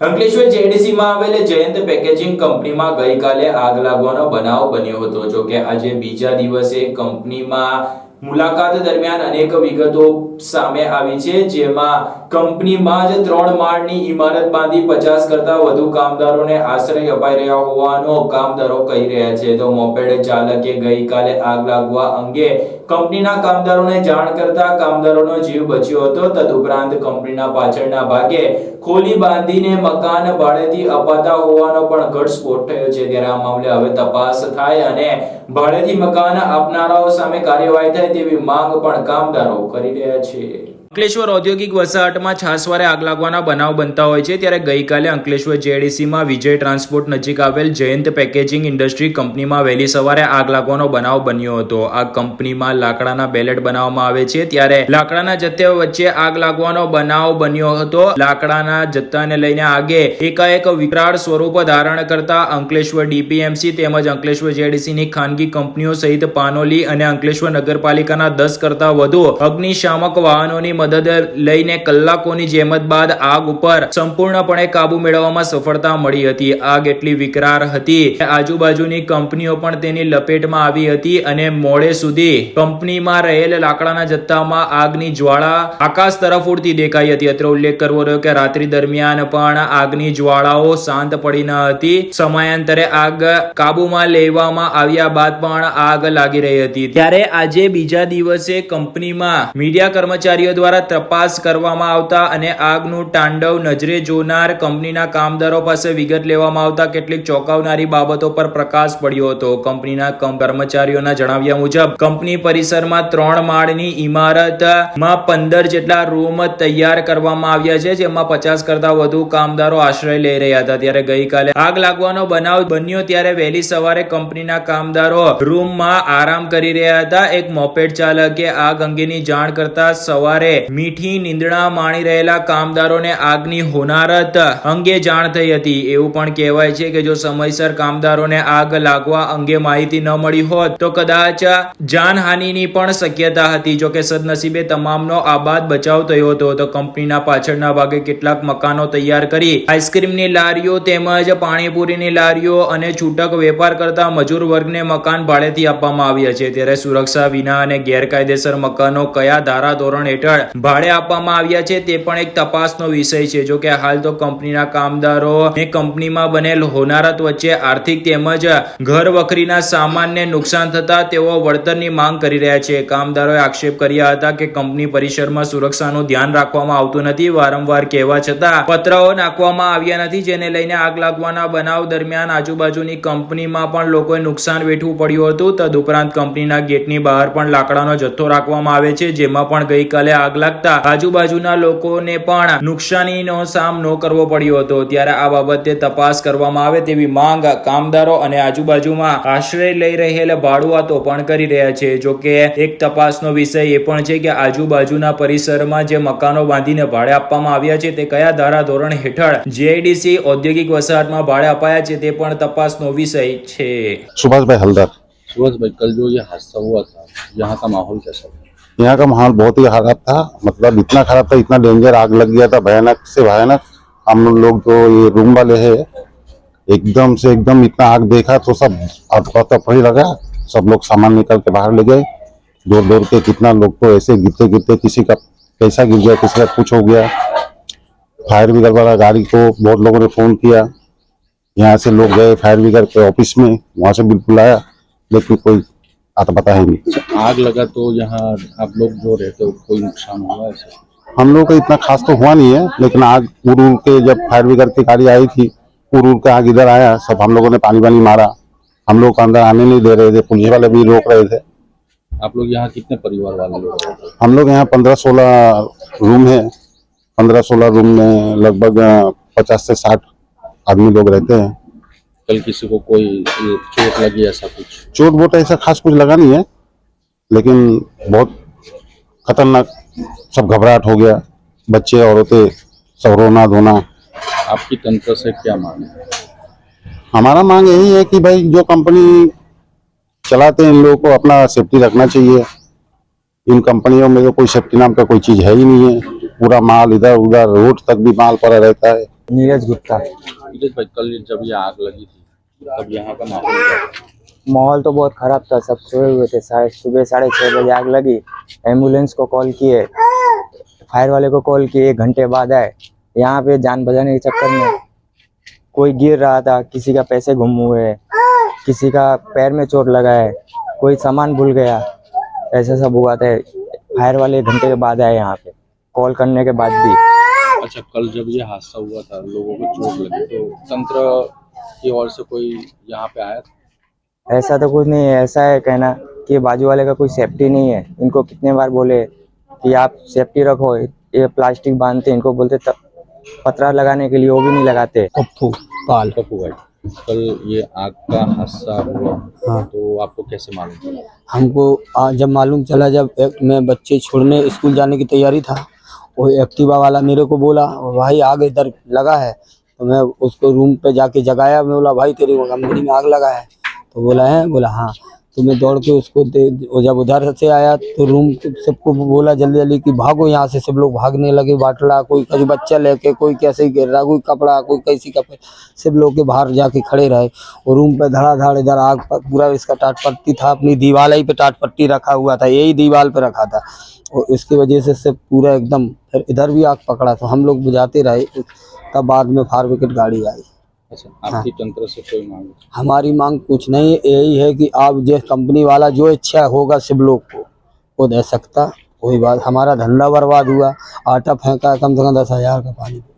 અંકલેશ્વર જેડીસીમાં આવેલ જયંત પેકેજિંગ કંપનીમાં ગઈકાલે આગ લાગવાનો બનાવ બન્યો હતો. જો કે આજે બીજા દિવસે કંપનીમાં મુલાકાત દરમિયાન અનેક વિગતો સામે આવી છે, જેમાં કંપનીમાં જ ત્રણ માળની ઇમારત બાંધી પચાસ કરતા વધુ કામદારોને આશ્રય અપાઈ રહ્યા હોવાનો કામદારો કહી રહ્યા છે. તો મોપેડ ચાલકે ગઈકાલે આગ લાગવા અંગે કંપનીના કામદારોને જાણ કરતા કામદારોનો જીવ બચ્યો હતો. તદુપરાંત કંપનીના પાછળના ભાગે ખોલી બાંધીને મકાન ભાડેથી અપાતા હોવાનો પણ ઘટસ્ફોટ થયો છે. ત્યારે આ મામલે હવે તપાસ થાય અને ભાડેથી મકાન આપનારાઓ સામે કાર્યવાહી થાય તેવી માંગ પણ કામદારો કરી રહ્યા છે. અંકલેશ્વર ઔદ્યોગિક વસાહતમાં છાસવારે આગ લાગવાના બનાવ બનતા હોય છે, ત્યારે ગઈકાલે અંકલેશ્વર જેડીસીમાં વિજય ટ્રાન્સપોર્ટ નજીક આવેલ જયંત પેકેજિંગ ઇન્ડસ્ટ્રી કંપનીમાં વહેલી સવારે આગ લાગવાનો બનાવ બન્યો હતો. આ કંપનીમાં લાકડાના બેલેટ બનાવવામાં આવે છે, ત્યારે લાકડાના જથ્થા વચ્ચે આગ લાગવાનો બનાવ બન્યો હતો. લાકડાના જથ્થાને લઈને આગે એકાએક વિકરાળ સ્વરૂપ ધારણ કરતા અંકલેશ્વર ડીપીએમસી તેમજ અંકલેશ્વર જેડીસીની ખાનગી કંપનીઓ સહિત પાનોલી અને અંકલેશ્વર નગરપાલિકાના દસ કરતા વધુ અગ્નિશામક વાહનોની મદદ લઈને કલાકોની જેમત બાદ આગ ઉપર સંપૂર્ણપણે કાબુ મેળવવામાં સફળતા મળી હતી. આગ એટલી વિકરાર હતી આજુબાજુની કંપનીઓ પણ તેની લપેટમાં આવી હતી અને મોડે સુધી કંપનીમાં રહેલ લાકડાના જથ્થામાં આગની જ્વાળા આકાશ તરફ ઉડતી દેખાઈ હતી. અત્રે ઉલ્લેખ કરવો રહ્યો કે રાત્રિ દરમિયાન પણ આગની જ્વાળાઓ શાંત પડી ન હતી. સમયાંતરે આગ કાબુમાં લેવામાં આવ્યા બાદ પણ આગ લાગી રહી હતી. ત્યારે આજે બીજા દિવસે કંપનીમાં મીડિયા કર્મચારીઓ દ્વારા તપાસ કરવામાં આવતા અને આગનું તાંડવ નજરે જોનાર કંપનીના કામદારો પાસે વિગત લેવામાં આવતા કેટલીક ચોંકાવનારી બાબતો પર પ્રકાશ પડ્યો હતો. કંપનીના કર્મચારીઓના જણાવ્યા મુજબ, કંપની પરિસરમાં ત્રણ માળની ઇમારતમાં પંદર જેટલા રૂમ તૈયાર કરવામાં આવ્યા છે, જેમાં પચાસ કરતા વધુ કામદારો આશ્રય લઈ રહ્યા હતા. ત્યારે ગઈકાલે આગ લાગવાનો બનાવ બન્યો, ત્યારે વહેલી સવારે કંપનીના કામદારો રૂમમાં આરામ કરી રહ્યા હતા. એક મોપેડ ચાલકે આગ અંગેની જાણ કરતા સવારે મીઠી નિંદણા માણી રહેલા કામદારોને આગની હોનારત અંગે જાણ થઈ હતી. એવું પણ કહેવાય છે કે જો સમયસર કામદારોને આગ લાગવા અંગે માહિતી ન મળી હોત, તો કદાચ જાનહાનિની પણ શક્યતા હતી. જો કે સદનસીબે તમામનો આબાદ બચાવ થયો હતો, તો કંપનીના પાછળના ભાગે કેટલાક મકાનો તૈયાર કરી આઈસ્ક્રીમની લારીઓ તેમજ પાણીપુરીની લારીઓ અને છૂટક વેપાર કરતા મજૂર વર્ગને મકાન ભાડેથી આપવામાં આવ્યા છે. ત્યારે સુરક્ષા વિના અને ગેરકાયદેસર મકાનો કયા ધારાધોરણ હેઠળ ભાડે આપવામાં આવ્યા છે તે પણ એક તપાસનો વિષય છે. જો કે હાલ તો કંપનીના કામદારો ને કંપનીમાં બનેલ હોનારત વચ્ચે આર્થિક તેમજ ઘર વખરીના સામાનને નુકસાન થતા તેઓ વળતરની માંગ કરી રહ્યા છે. કામદારોએ આક્ષેપ કર્યા હતા કે કંપની પરિસરમાં સુરક્ષાનું ધ્યાન રાખવામાં આવતું નથી. વારંવાર કહેવા છતાં પતરાઓ નાખવામાં આવ્યા નથી, જેને લઈને આગ લાગવાના બનાવ દરમિયાન આજુબાજુની કંપનીમાં પણ લોકોએ નુકસાન વેઠવું પડ્યું હતું. તદુપરાંત કંપનીના ગેટની બહાર પણ લાકડાનો જથ્થો રાખવામાં આવે છે, જેમાં પણ ગઈકાલે આગ લાગતા આજુબાજુના લોકોને પણ નુકસાનીનો સામનો કરવો પડ્યો હતો. ત્યારે આ બાબતે તપાસ કરવામાં આવે તેવી માંગ કામદારો અને આજુબાજુમાં આશ્રય લઈ રહેલા ભાડુઆતો પણ કરી રહ્યા છે. જો કે એક તપાસનો વિષય એ પણ છે કે આજુબાજુના પરિસરમાં જે મકાનો બાંધીને ભાડે આપવામાં આવ્યા છે તે કયા ધારા ધોરણ હેઠળ જીઆઈડીસી ઔદ્યોગિક વસાહતમાં ભાડે અપાયા છે તે પણ તપાસનો વિષય છે. સુભાષભાઈ હલદાર. સુભાષભાઈ કલ જો યે હાદસા હુઆ થા યહાં કા માહોલ કેસા? यहाँ का माहौल बहुत ही खराब था। मतलब इतना खराब था, इतना डेंजर आग लग गया था, भयानक से भयानक। हम लोग जो तो ये रूम वाले है, एकदम से एकदम इतना आग देखा तो सब ही लगा। सब लोग सामान निकल के बाहर ले गए। दौड़ दौड़ के कितना लोग तो ऐसे गिरते गिरते किसी का पैसा गिर गया, किसी का कुछ हो गया। फायर ब्रिगेड वाला गाड़ी को बहुत लोगों ने फ़ोन किया। यहाँ से लोग गए फायर ब्रिगेड के ऑफ़िस में, वहाँ से बिल्कुल आया। लेकिन कोई आता पता है नहीं आग लगा तो यहाँ आप लोग जो रहते हो कोई नुकसान हुआ ऐसे? हम लोग का इतना खास तो हुआ नहीं है लेकिन आग उड़ उड़ के जब फायर ब्रिगेड की गाड़ी आई थी उड़ उड़ के आग इधर आया सब हम लोगों ने पानी वानी मारा। हम लोग को अंदर आने नहीं दे रहे थे पुलिस वाले भी रोक रहे थे। आप लोग यहाँ कितने परिवार वाले लोग हम लोग यहाँ पंद्रह सोलह रूम है। पंद्रह सोलह रूम में लगभग पचास से साठ आदमी लोग रहते हैं। कल किसी को कोई चोट लगी ऐसा कुछ? चोट वोट ऐसा खास कुछ लगा नहीं है लेकिन बहुत खतरनाक सब घबराहट हो गया। बच्चे औरतें सब रोना धोना। आपकी तंत्र से क्या मांग है? हमारा मांग यही है कि भाई जो कंपनी चलाते हैं इन लोगों को अपना सेफ्टी रखना चाहिए। इन कंपनियों में तो कोई सेफ्टी नाम का कोई चीज़ है ही नहीं है। पूरा माल इधर उधर रोड तक भी माल पड़ा रहता है। नीरज गुप्ता। नीरज भाई कल जब ये आग लगी थी तब यहाँ का माहौल माहौल तो बहुत खराब था सब सोए हुए थे साढ़े सुबह साढ़े छः बजे आग लगी एंबुलेंस को कॉल किए फायर वाले को कॉल किए एक घंटे बाद आए यहाँ पे जान बचाने के चक्कर में कोई गिर रहा था किसी का पैसे गुम हुए किसी का पैर में चोट लगा है कोई सामान भूल गया ऐसा सब हुआ था फायर वाले एक घंटे के बाद आए यहाँ पे कॉल करने के बाद भी। अच्छा कल जब ये हादसा हुआ था लोगों को चोट लगी तो तंत्र की ओर से कोई यहाँ पे आया था? ऐसा तो कुछ नहीं है ऐसा है कहना कि बाजू वाले का कोई सेफ्टी नहीं है। इनको कितने बार बोले कि आप सेफ्टी रखो ये प्लास्टिक बांधते इनको बोलते तब पतरा लगाने के लिए वो भी नहीं लगाते। पप्पू पाल कपू भाई कल ये आग का हादसा हुआ हाँ। तो आपको कैसे मालूम? चला हमको आज जब मालूम चला जब एक मैं बच्चे छोड़ने स्कूल जाने की तैयारी था वो एक्टिवा वाला मेरे को बोला भाई आग इधर लगा है। तो मैं उसको रूम पे जाके जगाया। मैं बोला, भाई, तेरी कंपनी में आग लगा है। तो बोला, है? बोला हाँ। तो मैं दौड़ के उसको जब उधर से आया तो रूम सबको बोला जल्दी जल्दी कि भागो यहाँ से। सब लोग भागने लगे, बाटला, कोई कभी बच्चा लेके, कोई कैसे गिर रहा, कोई कपड़ा, कोई कैसी कपड़े। सब लोग के बाहर जाके खड़े रहे। और रूम पे धड़ाधड़ इधर आग पर इसका टाट पट्टी था, अपनी दीवार ही पे टाट पट्टी रखा हुआ था, यही दीवार पे रखा था। और इसकी वजह से सब पूरा एकदम इधर भी आग पकड़ा। तो हम लोग बुझाते रहे तब बाद में फार ब्रिगेड गाड़ी आई। अच्छा आपकी तंत्र से कोई मांग? हमारी मांग कुछ नहीं है यही है कि आप जो कंपनी वाला जो इच्छा होगा सब लोग को वो दे सकता। कोई बात हमारा धंधा बर्बाद हुआ आटा फेंका कम से कम दस हज़ार का पानी।